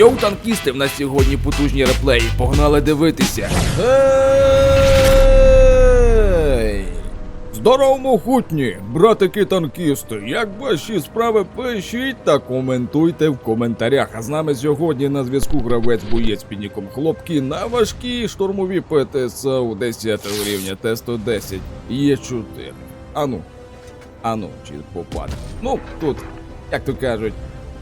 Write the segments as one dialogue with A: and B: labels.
A: Йоу, танкісти, в нас сьогодні потужні реплеї. Погнали дивитися. Здорово, могутні, братики танкісти. Як ваші справи пишіть та коментуйте в коментарях. А з нами сьогодні на зв'язку гравець боєць під ніком Хлопки на важкі штурмові ПТСУ 10 рівня Т-110. Є 4. Ану, ану, чи попаде. Ну, тут, як то кажуть,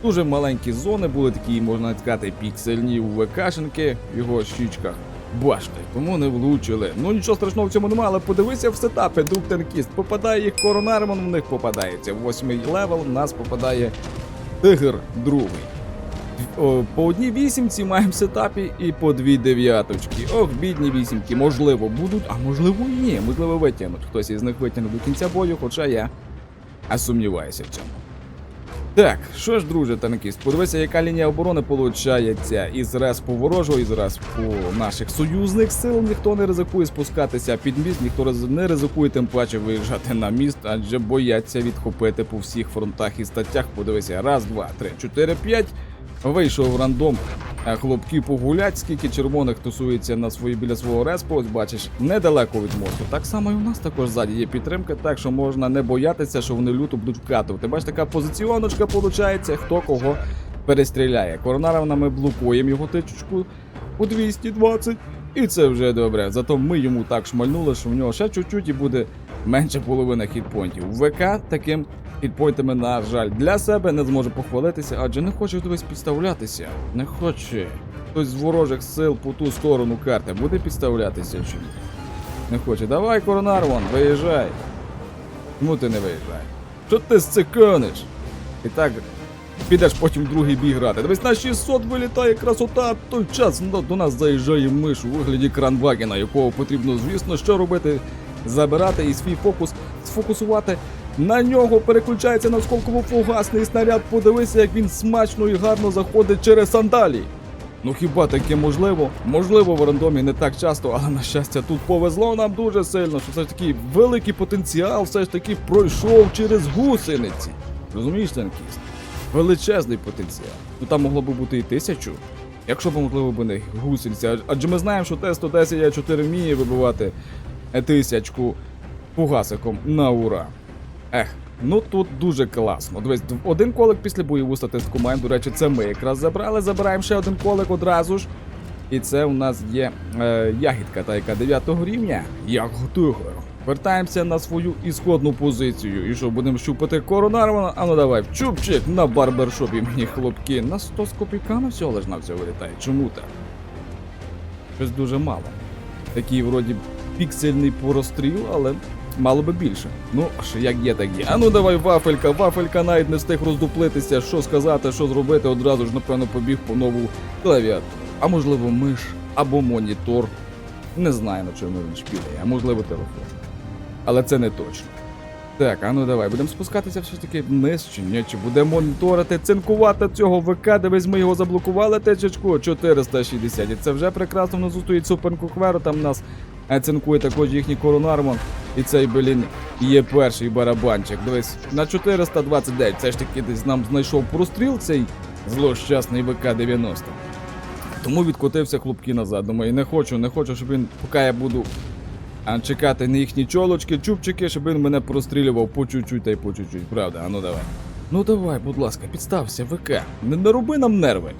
A: дуже маленькі зони були такі, можна сказати, піксельні у ВКшенки в його щічках. Бачите, тому не влучили. Ну нічого страшного в цьому немає, але подивися в сетапи, друг танкіст. Попадає їх коронармон, в них попадається. Восьмий левел, в нас попадає тигр другий. По одній вісімці маємо сетапі і по дві дев'яточки. Ох, бідні вісімки, можливо, будуть, а можливо і ні. Можливо, витягнуть. Хтось із них витягне до кінця бою, хоча я а сумніваюся в цьому. Так, що ж, друже танкіст, подивися, яка лінія оборони получається із по ворожого, і зраз по наших союзних сил. Ніхто не ризикує спускатися під міст, ніхто не ризикує тим паче виїжджати на міст, адже бояться відхопити по всіх фронтах і статтях. Подивися, раз, два, три, чотири, п'ять. Вийшов рандом. А Хлопки погулять, скільки червоних тусується на свої біля свого респу, ось бачиш, недалеко від мосту. Так само і у нас також ззаді є підтримка, так що можна не боятися, що вони люто будуть вкатувати. Бачиш, така позиціоночка виходить, хто кого перестріляє. Коронаром ми блокуємо його тичечку у 220. І це вже добре. Зато ми йому так шмальнули, що в нього ще чуть-чуть і буде менше половини хітпойнтів. ВК таким хітпойнтами, на жаль, для себе не зможе похвалитися, адже не хоче хтось підставлятися. Не хоче. Хтось з ворожих сил по ту сторону карти буде підставлятися чи ні? Не хоче. Давай, коронарвон, виїжджай. Чому ти не виїжджай? Що ти сцикониш? І так підеш потім в другий бій грати. Дивись, на 600 вилітає красота, в той час до нас заїжджає миш у вигляді кранвагена, якого потрібно, звісно, що робити? Забирати і свій фокус сфокусувати. На нього переключається на осколково-фугасний снаряд. Подивися, як він смачно і гарно заходить через сандалі. Ну хіба таке можливо? Можливо, в рандомі не так часто, але на щастя тут повезло нам дуже сильно, що все ж таки великий потенціал все ж таки пройшов через гусениці. Розумієш, танкіст? Величезний потенціал. Ну там могло би бути і тисячу. Якщо б можливо б не гусениця. Адже ми знаємо, що Т-110 Я4 вміє вибивати тисячку фугасиком на ура. Ех, ну тут дуже класно. Дивись, один колик після бойову статистику маємо. До речі, це ми якраз забрали. Забираємо ще один колик одразу ж. І це у нас є е, ягідка, та яка 9 рівня. Як готую. Вертаємося на свою ісходну позицію. І що, будемо щупати коронарвана? А ну давай, в чубчик на барбершопі мені хлопки. На 100 з копійками всього лиш на всього вилітає. Чому так? Щось дуже мало. Такий вроді піксельний порозстріл, але мало би більше. Ну, що як є, так є. А ну давай, вафелька, вафелька навіть не встиг роздуплитися, що сказати, що зробити, одразу ж, напевно, побіг по нову клавіатуру. А можливо, миш або монітор. Не знаю, на чому він шпіляє, а можливо, телефон. Але це не точно. Так, а ну давай, будемо спускатися все ж таки вниз чи ні, чи будемо моніторити, цинкувати цього ВК, дивись, ми його заблокували течечку 460. І це вже прекрасно внизу стоїть суперкукверу, там нас цинкує також їхній коронармон. І цей, блін, є перший барабанчик. Дивись, на 429. Це ж таки десь нам знайшов простріл цей злощасний ВК-90. Тому відкотився хлопки назад. Думаю, не хочу, не хочу, щоб він, поки я буду чекати на їхні чолочки, чубчики, щоб він мене прострілював по чуть-чуть та й по чуть-чуть, правда? А ну давай. Ну давай, будь ласка, підстався, ВК. Не нароби нам нерви.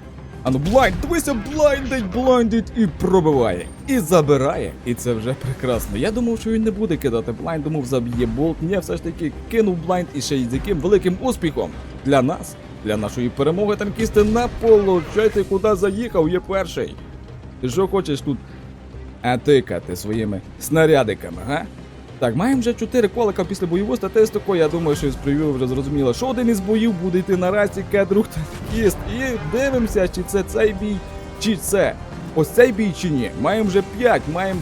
A: Ану, блайнд, дивися, блайндить, блайндить і пробиває. І забирає. І це вже прекрасно. Я думав, що він не буде кидати блайнд, думав, заб'є болт. Ні, все ж таки кинув блайнд і ще й з яким великим успіхом. Для нас, для нашої перемоги танкісти на получайте, куди заїхав, є перший. Ти що хочеш тут а тикати своїми снарядиками, га? Так, маємо вже 4 колика після бойову статистику. Я думаю, що з прев'ю вже зрозуміло, що один із боїв буде йти на расі кедрук танкіст. І дивимося, чи це цей бій, чи це ось цей бій, чи ні. Маємо вже 5, маємо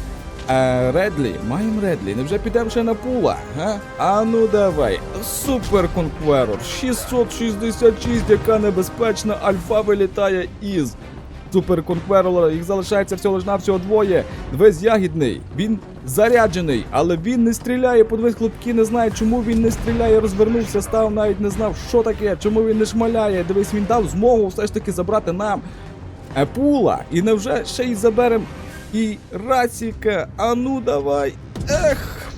A: е, Редлі, маємо Редлі. Невже підемо ще на пула? Га? А ну давай. Супер конкверор 666, яка небезпечна альфа вилітає із Супер Конкверола, їх залишається всього лиш навсього двоє. Дивись ягідний. Він заряджений, але він не стріляє. Подивись, хлопки не знають, чому він не стріляє. Розвернувся, став, навіть не знав, що таке, чому він не шмаляє. Дивись, він дав змогу все ж таки забрати нам е, пула. І невже ще й заберем і Расіка? А ну давай. Ех.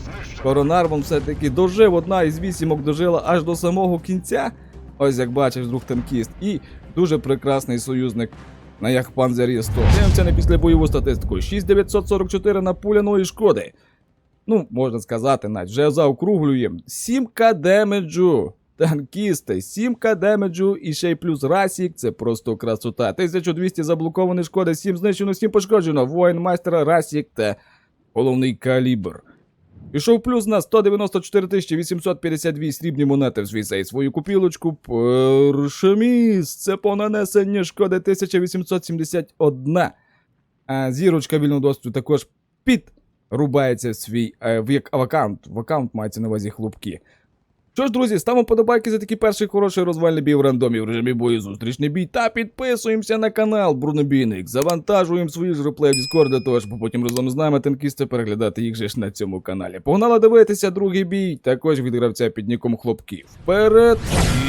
A: Коронарвон все-таки дожив, одна із вісімок дожила аж до самого кінця. Ось як бачиш, друг танкіст. І дуже прекрасний союзник на Яхпанзері 100. Дивимося на післябойову статистику. 6944 на пуляної шкоди. Ну, можна сказати, навіть вже заокруглюємо. 7к демеджу. Танкісти, 7к демеджу і ще й плюс расік, це просто красота. 1200 заблокованої шкоди, 7 знищено, 7 пошкоджено. Воїн майстера, расік та головний калібр. Пішов плюс на 194 852 срібні монети в свій сей. Свою купілочку. Перше місце по нанесенню шкоди 1871. А зірочка вільного доступу також підрубається в свій е, в, як в аккаунт. В аккаунт мається на увазі хлопки. Що ж, друзі, ставимо подобайки за такий перший хороший розвальний бій в рандомі в режимі бою зустрічний бій та підписуємося на канал Брунобійник. Завантажуємо свої ж реплеї в Discord для того, щоб потім разом з нами танкісти переглядати їх же ж на цьому каналі. Погнали дивитися другий бій, також від гравця під ніком хлопків. Вперед!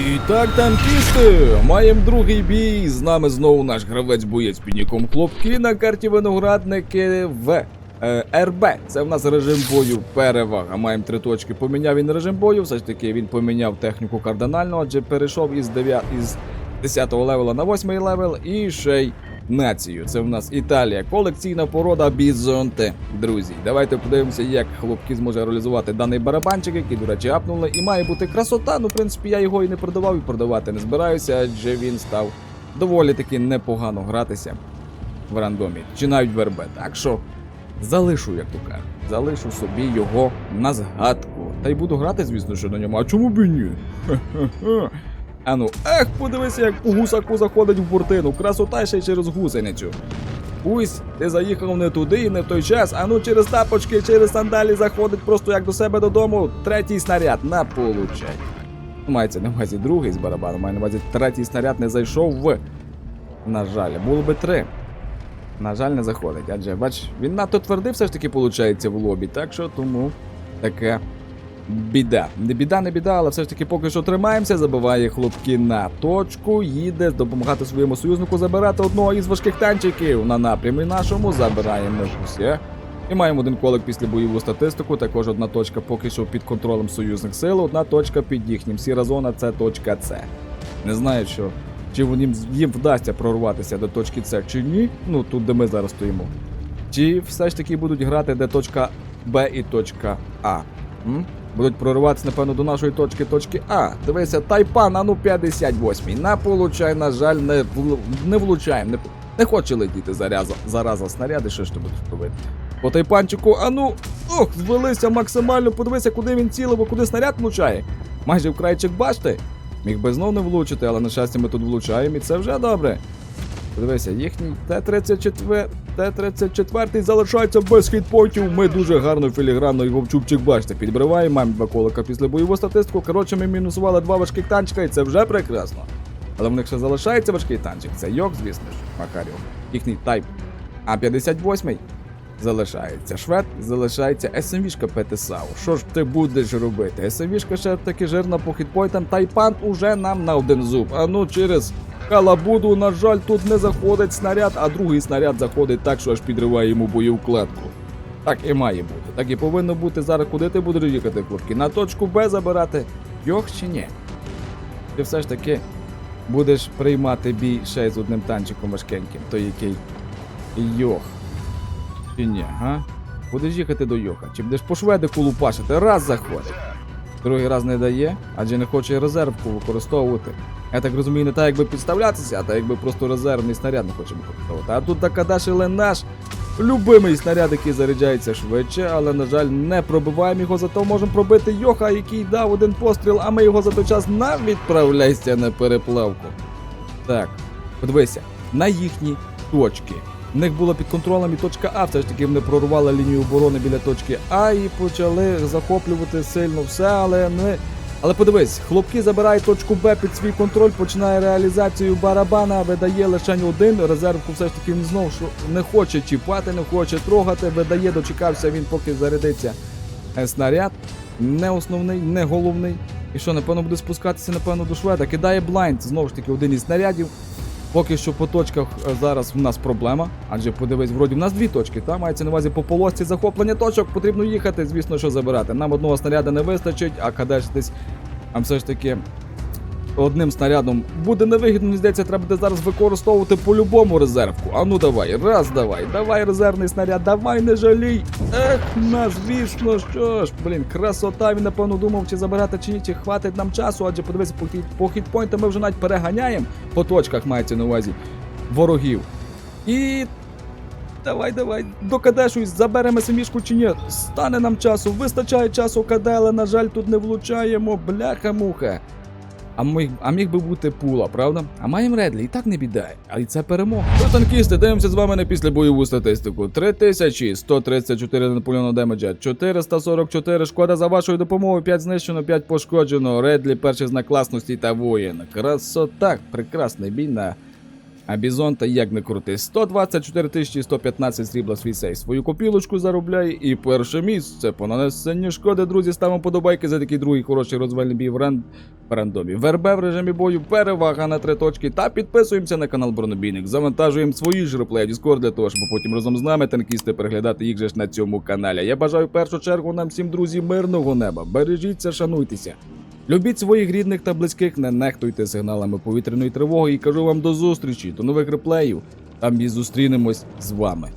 A: І так, танкісти! Маємо другий бій. З нами знову наш гравець-боєць під ніком хлопки на карті виноградники в. Е, РБ, це в нас режим бою перевага. Маємо три точки. Поміняв він режим бою, все ж таки він поміняв техніку кардинально, адже перейшов із 9, із 10 левела на 8 левел і ще й націю. Це в нас Італія, колекційна порода Бізонте. Друзі, давайте подивимося, як хлопки зможе реалізувати даний барабанчик, який, до речі, апнули. І має бути красота. Ну, в принципі, я його і не продавав, і продавати не збираюся, адже він став доволі таки непогано гратися в рандомі, чи навіть в РБ. Так що. Залишу, як то кажуть. Залишу собі його на згадку. Та й буду грати, звісно, що на ньому. А чому б і ні? Хе-хе-хе. А ну, ех, подивися, як по гусаку заходить в буртину. Красота ще й через гусеницю. Ось, ти заїхав не туди і не в той час, а ну через тапочки, через сандалі заходить просто як до себе додому. Третій снаряд на получай. Мається на увазі другий з барабану, має на увазі третій снаряд не зайшов в. На жаль, було би три. На жаль, не заходить, адже бач, він надто твердий все ж таки виходить в лобі, так що тому таке біда. Не біда, не біда, але все ж таки поки що тримаємося, забиває хлопки на точку, їде допомагати своєму союзнику забирати одного із важких танчиків на напрямі нашому. Забираємо усе. І маємо один колик після бойову статистику. Також одна точка поки що під контролем союзних сил, одна точка під їхнім. Сіра зона це точка С. Не знаю, що чи їм, їм вдасться прорватися до точки С чи ні. Ну тут, де ми зараз стоїмо. Чи все ж таки будуть грати, де точка Б і точка А. М? Будуть прориватися, напевно, до нашої точки точки А. Дивися, Тайпан, а ну 58-й. На получай, на жаль, не, не влучаємо. Не, не хоче летіти зараза, зараза снаряди, що ж ти будеш робити. По тайпанчику, а ну, ох, звелися максимально, подивися, куди він цілив, куди снаряд влучає. Майже в крайчик бачите. Міг би знов не влучити, але на щастя ми тут влучаємо, і це вже добре. Подивися, їхній Т-34, Т-34 залишається без хітпоінтів. Ми дуже гарно філігранно його в чубчик бачите. Підбриваємо, маємо два колика після бойову статистику. Коротше, ми мінусували два важких танчика, і це вже прекрасно. Але в них ще залишається важкий танчик. Це Йок, звісно ж, Макарів. Їхній тайп А58 залишається. Швед залишається СМВшка ПТСАУ. Що ж ти будеш робити? СМВшка ще таки жирна по хітпойтам. Тайпан уже нам на один зуб. А ну через Калабуду, на жаль, тут не заходить снаряд, а другий снаряд заходить так, що аж підриває йому бойову кладку. Так і має бути. Так і повинно бути зараз, куди ти будеш їхати, хлопки? На точку Б забирати Йох чи ні? Ти все ж таки будеш приймати бій ще й з одним танчиком важкеньким, той який Йох. Чи га? Будеш їхати до Йоха, чи будеш по шведику лупашити, раз заходить. Другий раз не дає, адже не хоче резервку використовувати. Я так розумію, не так якби підставлятися, а так якби просто резервний снаряд не хоче використовувати. А тут така дашиле наш любимий снаряд, який заряджається швидше, але, на жаль, не пробиваємо його, зато можемо пробити Йоха, який дав один постріл, а ми його за той час на відправляйся на переплавку. Так, подивися, на їхні точки. В них була під контролем і точка А, все ж таки вони прорвали лінію оборони біля точки А і почали захоплювати сильно все, але не. Але подивись, хлопки забирають точку Б під свій контроль, починає реалізацію барабана, видає лише один. Резервку все ж таки він знов що не хоче чіпати, не хоче трогати, видає, дочекався він, поки зарядиться е, снаряд. Не основний, не головний. І що, напевно, буде спускатися, напевно, до шведа. Кидає блайнд, знову ж таки, один із снарядів. Поки що по точках е, зараз в нас проблема, адже подивись, вроді в нас дві точки, та мається на увазі по полосці захоплення точок, потрібно їхати, звісно, що забирати. Нам одного снаряда не вистачить, а кадешитись, а все ж таки одним снарядом буде невигідно, мені здається, треба буде зараз використовувати по-любому резервку. А ну давай, раз давай, давай резервний снаряд, давай не жалій. Ех, на звісно, що ж, блін, красота. Він напевно думав, чи забирати чи ні, чи хватить нам часу, адже подивися, по, хіт- по хітпойнтам ми вже навіть переганяємо по точках, мається на увазі ворогів. І. Давай, давай, докадешусь, заберемо семішку чи ні. Стане нам часу, вистачає часу, каде, але, на жаль, тут не влучаємо, бляха-муха. А міг, а міг би бути пула, правда? А маємо Редлі, і так не біда. А й це перемога. Ну, танкісти, дивимося з вами на післябойову статистику. 3134 наполеону демеджа, 444 шкода за вашою допомогою, 5 знищено, 5 пошкоджено. Редлі перший знак класності та воїн. Красота, прекрасний бій на а Бізонта як не крути. 124 тисячі 115 срібла свій сей. Свою копілочку заробляє і перше місце по нанесенню шкоди. Друзі, ставимо подобайки за такий другий хороший розвальний бій в ран... рандомі. ВРБ в режимі бою, перевага на три точки. Та підписуємося на канал Бронебійник. Завантажуємо свої ж реплеї Discord для того, щоб потім разом з нами танкісти переглядати їх же ж на цьому каналі. Я бажаю в першу чергу нам всім друзі мирного неба. Бережіться, шануйтеся. Любіть своїх рідних та близьких, не нехтуйте сигналами повітряної тривоги і кажу вам до зустрічі, до нових реплеїв. Там і зустрінемось з вами.